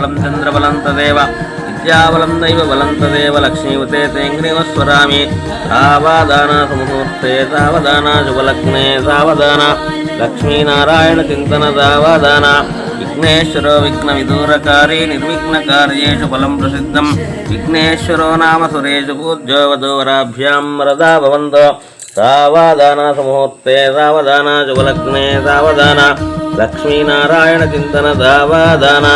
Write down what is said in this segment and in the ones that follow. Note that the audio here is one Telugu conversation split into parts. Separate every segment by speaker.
Speaker 1: బలం చంద్రబలం తదేవ విద్యాబలం దైవ బలంతదేవ లక్ష్మీవతే తేంగ్రీవస్వరామి సావధాన సముహూర్తే సావధాన శుభలగ్నే సావధాన లక్ష్మీనారాయణ చింతన సావధాన విఘ్నేశ్వరో విఘ్న విదూరకారీ నిర్విఘ్నకార్యేషు ఫలం ప్రసిద్ధం. విఘ్నేశ్వరో నామ సురేషు పూజ్యో వధూవరాభ్యాం వరదా భవంతో సావధాన సముహూర్తే సావధాన శుభలగ్నే సావధాన లక్ష్మీనారాయణ చింతన సావధాన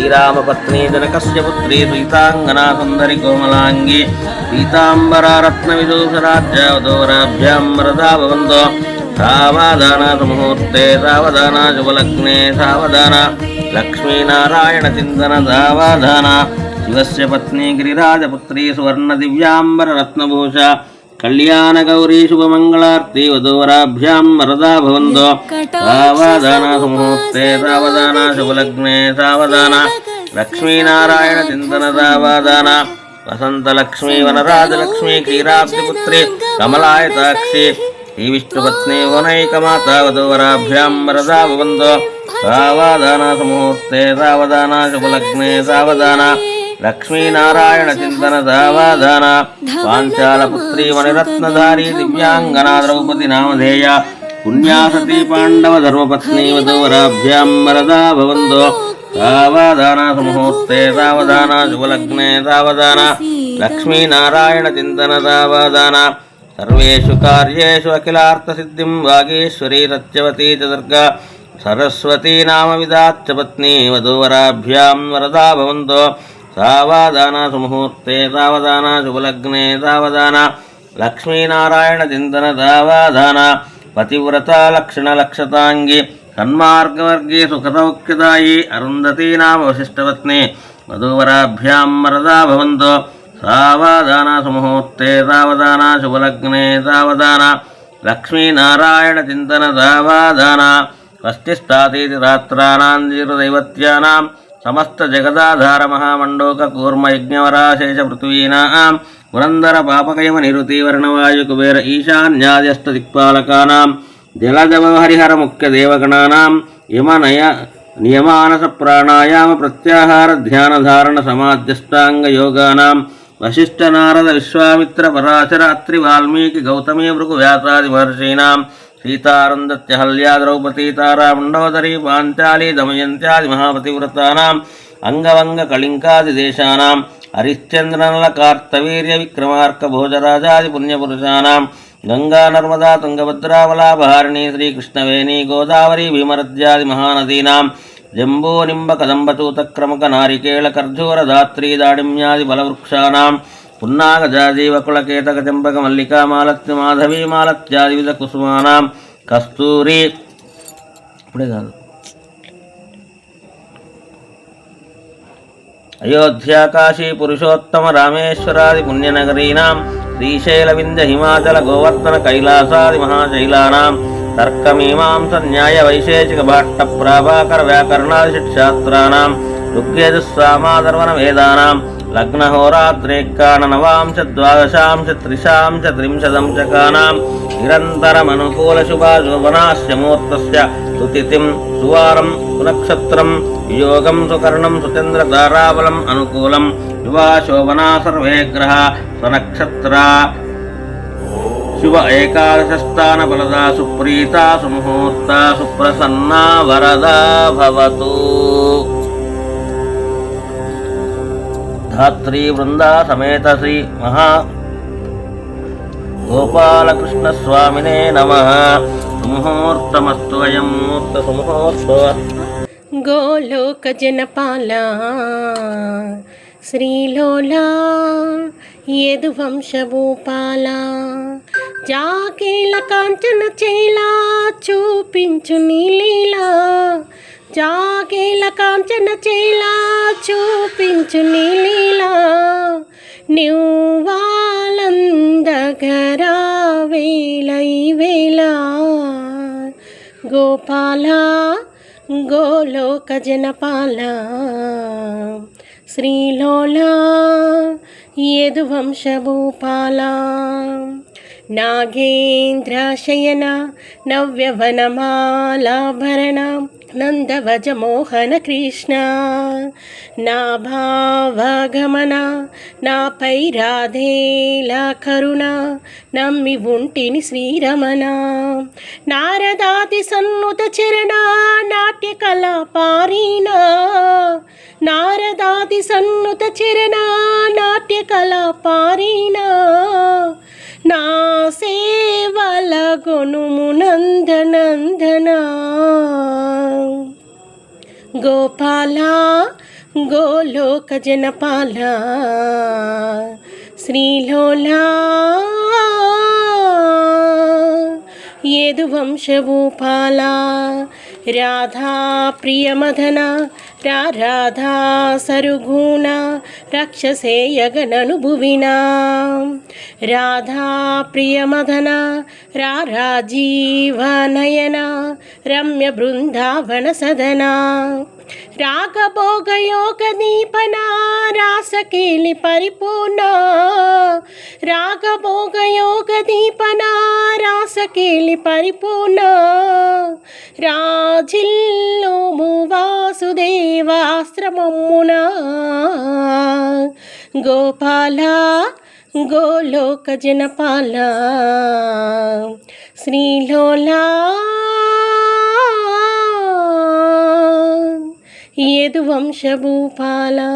Speaker 1: శ్రీరామపత్ని జనకస్య పుత్రీ సీతాంగనా సుందరి కోమలాంగి సీతాంబరారత్న విదూషరాజ్యావధూవరాభ్యాం వరదా భవంతో సావధాన సుముహూర్తే సావధాన శుభలగ్నే సావధాన లక్ష్మీనారాయణ చింతన సావధాన శివస్య పత్ని గిరిరాజపుత్రీ సువర్ణ దివ్యాంబర రత్నభూష కళ్యాణ గౌరీ శుభమంగళార్తి వధూవరాభ్యాం వరదా భవంతో. సావధాన సుముహూర్తే సావధాన శుభలగ్నే సావధాన. లక్ష్మీనారాయణ చింతన సావధాన. వసంతలక్ష్మీ వనరాజలక్ష్మీ క్షీరాబ్దిపుత్రి కమలాయతాక్షి శ్రీ విష్ణుపత్ని వనైకమాత వధూవరాభ్యాం వరదా భవంతో. సావధాన సుముహూర్తే సావధాన శుభలగ్నే సావధాన. లక్ష్మీనారాయణ చింతన సావధాన పాంచాల పుత్రి మణిరత్నధారి దివ్యాంగనా ద్రౌపది నామధేయ పుణ్యాసతి పాండవ ధర్మపత్ని వధూవరాభ్యాం వరదా భవంతో సావధాన సుముహూర్తే సావధాన శుభలగ్నే సావధాన లక్ష్మీనారాయణ చింతన సావధాన సర్వేషు కార్యేషు అఖిలార్థసిద్ధిం వాగీశ్వరీ సత్యవతీ చ దుర్గా సరస్వతీ వధూవరాభ్యాం వరదా భవంతో సావధాన సుముహూర్తే సావధాన శుభలగ్నే తావదానా లక్ష్మీనారాయణ చింతన తావాదానా పతివ్రత లక్షణ లక్షతాంగి సన్మార్గవర్గే సుఖసౌఖ్యదాయి అరుంధతీనామవశిష్టవత్ని నామ వశిష్టపత్ని వధూవరాభ్యాం వరదా భవంతో సావధాన సుముహూర్తే సావధాన శుభలగ్నే సావధాన లక్ష్మీనారాయణ చింతన సావధాన స్వస్తిష్టాతీతి రాత్రానాం జీర్దైవత్యానాం సమస్త జగదాధార మహామండోక కూర్మ యజ్ఞవరాశేష పృథ్వీనాం పురందర పాపకయమ నిరుతి వర్ణవాయు కుబేర ఈశాన్యాద్యష్ట దిక్పాలకానాం జలజవహరిహర ముఖ్య దేవగణానాం యమనయ నియమానస ప్రాణాయామ ప్రత్యాహార ధ్యాన ధారణ సమాధ్యష్టాంగ యోగానాం వశిష్ఠ నారద విశ్వామిత్ర పరాశర అత్రి వాల్మీకి గౌతమీ భృగు వ్యాసాది మహర్షీణాం సీతారందత్యహల్యా ద్రౌపదీ తారా మండోదరీ పాంచాలి దమయంత్యాది మహాపతివ్రతానాం అంగవంగ కళింకాది దేశానాం హరిశ్చంద్రనల కార్తవీర్య విక్రమార్క భోజరాజాది పుణ్యపురుషానాం గంగా నర్మదా తుంగభద్రావలాభహారిణి శ్రీకృష్ణవేణి గోదావరి భీమరద్యాది మహానదీనాం జంబూ నింబ కదంబచూత నారికేళ కర్జూర ధాత్రీ దాడిమ్యాది బలవృక్షానాం పున్నాగజాజీవకులకేతక చంపక మల్లికా మాలత్య మాధవీ మాలత్యాదివిధ కుసుమానాం కస్తూరి. ఇప్పుడే కాదు. అయోధ్యాకాశీ పురుషోత్తమ రామేశ్వరాది పుణ్యనగరీనాం. శ్రీశైల వింధ్య హిమాచల గోవర్ధన కైలాసాది మహాశైలానాం. తర్కమీమాంస న్యాయ వైశేషిక భాట్ట ప్రాభాకర వ్యాకరణాది శిక్షాస్త్రానాం ఋగ్యజుస్సామాధర్వణ వేదానాం లగ్నహోరాత్రేక్కాణనవాంశ ద్వాదశాంశ త్రిశాంశ త్రింశదంశకానాం నిరంతరమనుకూల సుతిథిం సువారం సునక్షత్రం యోగం సుకర్ణం సుచంద్ర తారాబలం అనుకూలం శుభాశోభనా సర్వే గ్రహ స్వనక్షత్ర శుభ ఏకాదశస్థాన ఫలదా సుప్రీత సుముహూర్త సుప్రసన్నా వరదా భవతు ధాత్రీ బృందా సమేత శ్రీ మహా గోపాలకృష్ణస్వామినే నమ. సుముహూర్తమస్తు అయం ముహూర్త సుముహూర్త
Speaker 2: గోలోక జనపాల శ్రీలోలా యదువంశభూపాల జాకేల కాంచన చేలా చూపించు నీలీలా జాకేల కాంచన చేలా చూపించు నీలీ నివ్వాలందగరా వేలై వేలా గోపాల గోలోక జనపాల. శ్రీలోల యదువంశభూపాల. నాగేంద్ర శయన నవ్యవనమాలాభరణ. నందవజ మోహన కృష్ణ నా భావగమన నాపై రాధేలా కరుణ నమ్మి ఉంటిని శ్రీరమణ నారదాది సన్నుత చరణ నాట్య కళా పారీణ నారదాది సన్నుత చరణ నాట్య కళా పారీణ నా సేవల గొనుము నందనందన గోపాల గోలోక జనపాల శ్రీలోలా. ఏదు వంశభూపాల రాధా ప్రియమదన రా రాధా సరుగుణ రక్షసేయగనను భువినా రాధా ప్రియమదన రా రాజీవనయన రమ్య బృందావన సదనా రాగభోగ యోగ దీపన రాసకేలి పరిపూర్ణ రాగభోగ యోగ దీపన రాసకేలి పరిపూర్ణ చిల్లుము వాసుదేవాశ్రమమున గోపాల గోలోక జనపాల. శ్రీలోలా యదు వంశభూపాలా